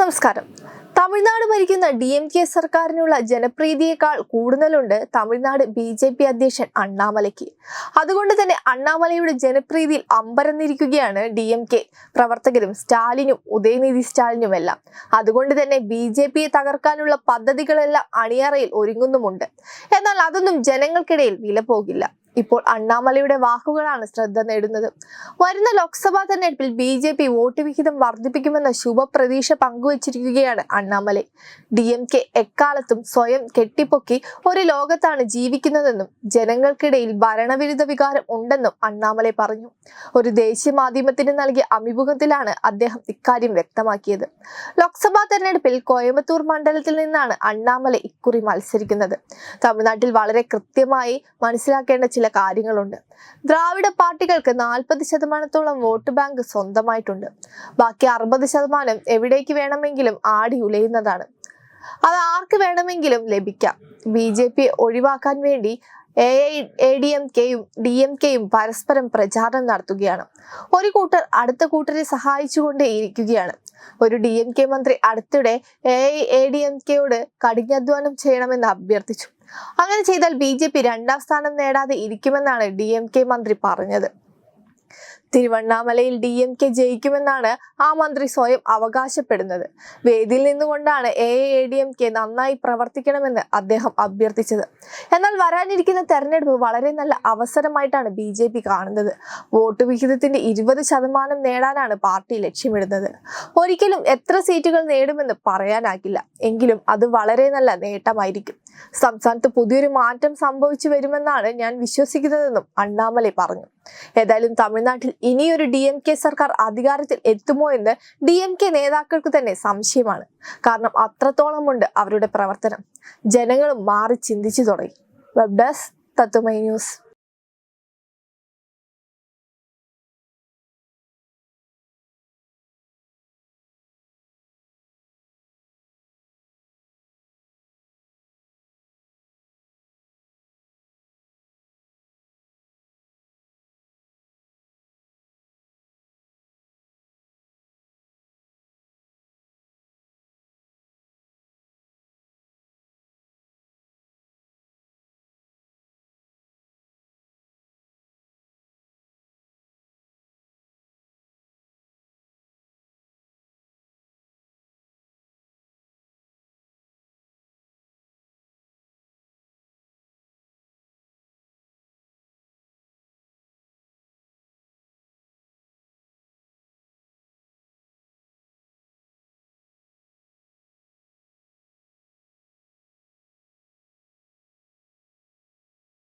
നമസ്കാരം. തമിഴ്നാട് ഭരിക്കുന്ന D M K സർക്കാരിനുള്ള ജനപ്രീതിയേക്കാൾ കൂടുതലുണ്ട് തമിഴ്നാട് ബി ജെ പി അധ്യക്ഷൻ അണ്ണാമലയ്ക്ക്. അതുകൊണ്ട് തന്നെ അണ്ണാമലയുടെ ജനപ്രീതിയിൽ അമ്പരന്നിരിക്കുകയാണ് ഡി എം കെ പ്രവർത്തകരും സ്റ്റാലിനും ഉദയനിധി സ്റ്റാലിനുമെല്ലാം. അതുകൊണ്ട് തന്നെ ബി ജെ പിയെ തകർക്കാനുള്ള പദ്ധതികളെല്ലാം അണിയറയിൽ ഒരുങ്ങുന്നുമുണ്ട്. എന്നാൽ അതൊന്നും ജനങ്ങൾക്കിടയിൽ വില പോകില്ല. ഇപ്പോൾ അണ്ണാമലയുടെ വാക്കുകളാണ് ശ്രദ്ധ നേടുന്നത്. വരുന്ന ലോക്സഭാ തെരഞ്ഞെടുപ്പിൽ ബി ജെ പി വോട്ട് വിഹിതം വർദ്ധിപ്പിക്കുമെന്ന ശുഭപ്രതീക്ഷ പങ്കുവച്ചിരിക്കുകയാണ് അണ്ണാമലൈ. ഡി എം കെ എക്കാലത്തും സ്വയം കെട്ടിപ്പൊക്കി ഒരു ലോകത്താണ് ജീവിക്കുന്നതെന്നും ജനങ്ങൾക്കിടയിൽ ഭരണവിരുദ്ധ വികാരം ഉണ്ടെന്നും അണ്ണാമലൈ പറഞ്ഞു. ഒരു ദേശീയ മാധ്യമത്തിന് നൽകിയ അഭിമുഖത്തിലാണ് അദ്ദേഹം ഇക്കാര്യം വ്യക്തമാക്കിയത്. ലോക്സഭാ തെരഞ്ഞെടുപ്പിൽ കോയമ്പത്തൂർ മണ്ഡലത്തിൽ നിന്നാണ് അണ്ണാമലൈ ഇക്കുറി മത്സരിക്കുന്നത്. തമിഴ്നാട്ടിൽ വളരെ കൃത്യമായി മനസ്സിലാക്കേണ്ട ചില കാര്യങ്ങളുണ്ട്. ദ്രാവിഡ പാർട്ടികൾക്ക് നാൽപ്പത് ശതമാനത്തോളം വോട്ട് ബാങ്ക് സ്വന്തമായിട്ടുണ്ട്. ബാക്കി അറുപത് ശതമാനം എവിടേക്ക് വേണമെങ്കിലും ആടി ഉലയുന്നതാണ്. അത് ആർക്ക് വേണമെങ്കിലും ലഭിക്കാം. ബി ജെ പി ഒഴിവാക്കാൻ വേണ്ടി A I A D M കെയും ഡി എം കെയും പരസ്പരം പ്രചാരണം നടത്തുകയാണ്. ഒരു കൂട്ടർ അടുത്ത കൂട്ടരെ സഹായിച്ചുകൊണ്ടേയിരിക്കുകയാണ്. ഒരു ഡി എം കെ മന്ത്രി അടുത്തിടെ A I A D M കെയോട് കഠിനാധ്വാനം ചെയ്യണമെന്ന് അഭ്യർത്ഥിച്ചു. അങ്ങനെ ചെയ്താൽ ബി ജെ പി രണ്ടാം സ്ഥാനം നേടാതെ ഇരിക്കുമെന്നാണ് ഡി എം കെ മന്ത്രി പറഞ്ഞത്. തിരുവണ്ണാമലയിൽ ഡി എം കെ ജയിക്കുമെന്നാണ് ആ മന്ത്രി സ്വയം അവകാശപ്പെടുന്നത്. വേദിയിൽ നിന്നുകൊണ്ടാണ് A A D M K നന്നായി പ്രവർത്തിക്കണമെന്ന് അദ്ദേഹം അഭ്യർത്ഥിച്ചത്. എന്നാൽ വരാനിരിക്കുന്ന തെരഞ്ഞെടുപ്പ് വളരെ നല്ല അവസരമായിട്ടാണ് ബി ജെ പി കാണുന്നത്. വോട്ട് വിഹിതത്തിന്റെ ഇരുപത് ശതമാനം നേടാനാണ് പാർട്ടി ലക്ഷ്യമിടുന്നത്. ഒരിക്കലും എത്ര സീറ്റുകൾ നേടുമെന്ന് പറയാനാകില്ല. എങ്കിലും അത് വളരെ നല്ല നേട്ടമായിരിക്കും. സംസ്ഥാനത്ത് പുതിയൊരു മാറ്റം സംഭവിച്ചു വരുമെന്നാണ് ഞാൻ വിശ്വസിക്കുന്നതെന്നും അണ്ണാമലൈ പറഞ്ഞു. ഏതായാലും തമിഴ്നാട്ടിൽ ഇനിയൊരു ഡി എം കെ സർക്കാർ അധികാരത്തിൽ എത്തുമോ എന്ന് ഡി എം കെ നേതാക്കൾക്ക് തന്നെ സംശയമാണ്. കാരണം അത്രത്തോളമുണ്ട് അവരുടെ പ്രവർത്തനം. ജനങ്ങളും മാറി ചിന്തിച്ചു തുടങ്ങി. വെബ് ഡെസ്ക് തത്തുമൈ ന്യൂസ്